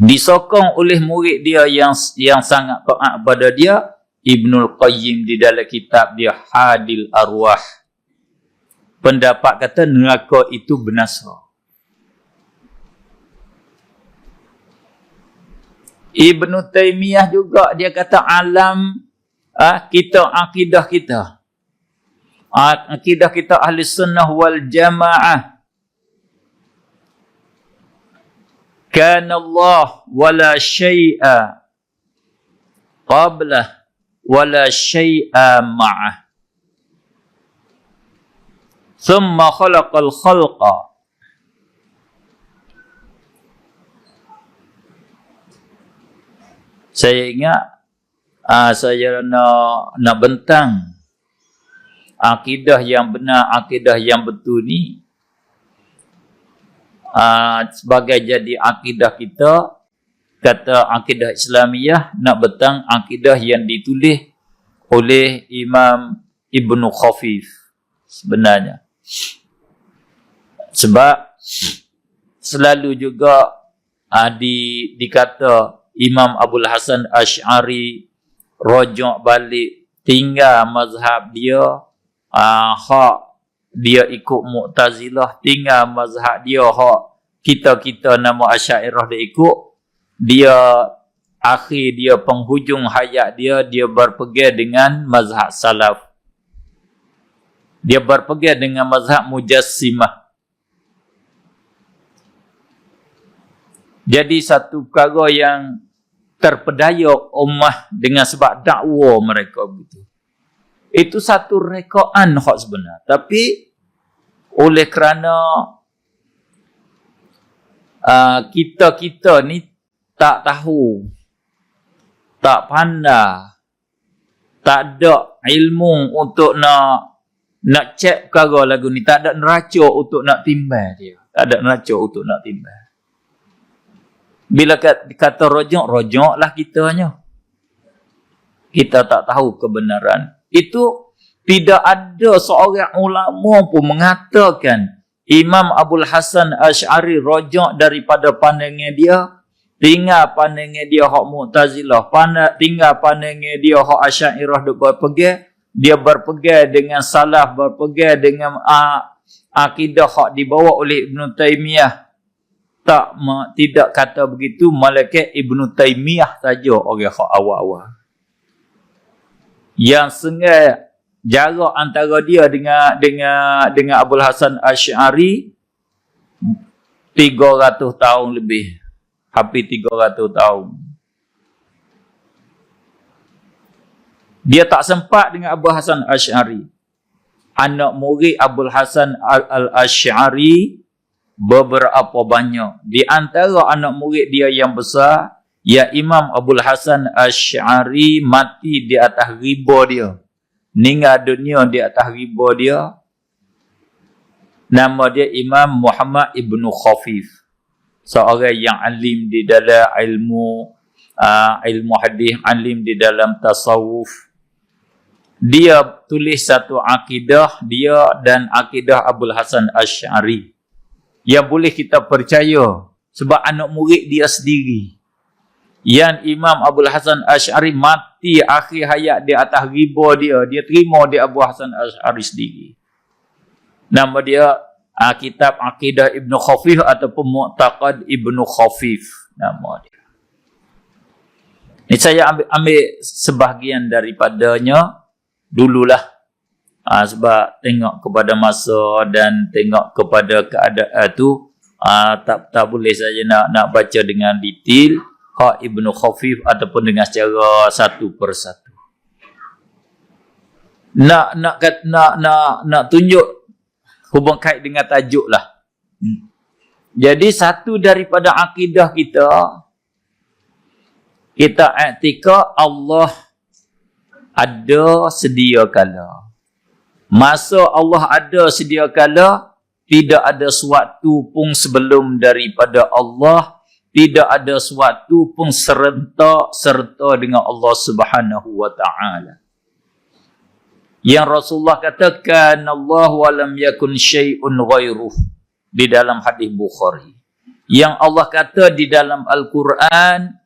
disokong oleh murid dia yang yang sangat taat pada dia Ibnul Qayyim di dalam kitab dia Hadil Arwah. Pendapat kata neraka itu binasa Ibnu Taimiyah juga dia kata alam ah, kita akidah kita. Ah, akidah kita ahli sunnah wal jamaah كان الله ولا شيء قبله ولا شيء معه ثم خلق الخلق saya ingat uh, saya nak nak bentang akidah yang benar akidah yang betul ni uh, sebagai jadi akidah kita kata akidah Islamiyah nak betang akidah yang ditulis oleh Imam Ibnu Khafif sebenarnya. Sebab selalu juga uh, di dikata Imam Abdul Hasan Ash'ari rojok balik tinggal mazhab dia uh, hak dia ikut Mu'tazilah tinggal mazhab dia hak. Kita-kita nama Asy'ariyah dia ikut. Dia akhir dia penghujung hayat dia dia berpegang dengan mazhab salaf. Dia berpegang dengan mazhab mujassimah. Jadi satu perkara yang terpedaya ummah dengan sebab dakwah mereka begitu itu satu rekaan hak sebenar. Tapi oleh kerana uh, kita-kita ni tak tahu, tak pandai, tak ada ilmu untuk nak nak cek perkara lagu ni, tak ada neraca untuk nak timbang dia. Tak ada neraca untuk nak timbang. Bila kata, rojok, rojoklah kita hanya. Kita tak tahu kebenaran itu tidak ada seorang ulama pun mengatakan Imam Abdul Hasan Ash'ari rojak daripada pandangan dia tinggal pandangan dia hak Mu'tazilah tinggal pandangan dia hak Asy'ariyah duk berpegang dia berpegang dengan salaf berpegang dengan uh, akidah hak dibawa oleh Ibn Taymiyah tak tidak kata begitu malaikat Ibn Taymiyah saja orang hak awal-awal yang sengai jarak antara dia dengan dengan dengan Abdul Hasan Asy'ari 300 tahun lebih. Hampir 300 tahun. Dia tak sempat dengan Abdul Hasan Asy'ari anak murid Abdul Hasan Al-Asy'ari beberapa banyak. Di antara anak murid dia yang besar Ya Imam Abdul Hasan Ash'ari mati di atas riba dia. Ninggal dunia di atas riba dia. Nama dia Imam Muhammad Ibn Khafif. Seorang yang alim di dalam ilmu uh, ilmu hadis, alim di dalam tasawuf. Dia tulis satu akidah dia dan akidah Abdul Hasan Ash'ari. Yang boleh kita percaya sebab anak murid dia sendiri yang Imam Abu Hasan Ash'ari mati akhir hayat di atas riba dia. Dia terima di Abu Hasan Ash'ari sendiri. Nama dia uh, kitab Aqidah Ibn Khafif ataupun Mu'taqad Ibn Khafif. Nama dia. Ini saya ambil, ambil sebahagian daripadanya dululah. Uh, sebab tengok kepada masa dan tengok kepada keadaan itu uh, tak tak boleh saja nak nak baca dengan detail. Hak Ibn Khafif ataupun dengan secara satu persatu. Nak nak nak nak nak, nak tunjuk hubung kait dengan tajuk lah. Hmm. Jadi satu daripada akidah kita kita aktika Allah ada sedia kala. Masa Allah ada sedia kala, tidak ada suatu pun sebelum daripada Allah tidak ada sesuatu pun serentak serta dengan Allah Subhanahu wa taala. Yang Rasulullah katakan Allah wa lam yakun syai'un ghairuh di dalam hadis Bukhari. yang Allah kata di dalam Al-Quran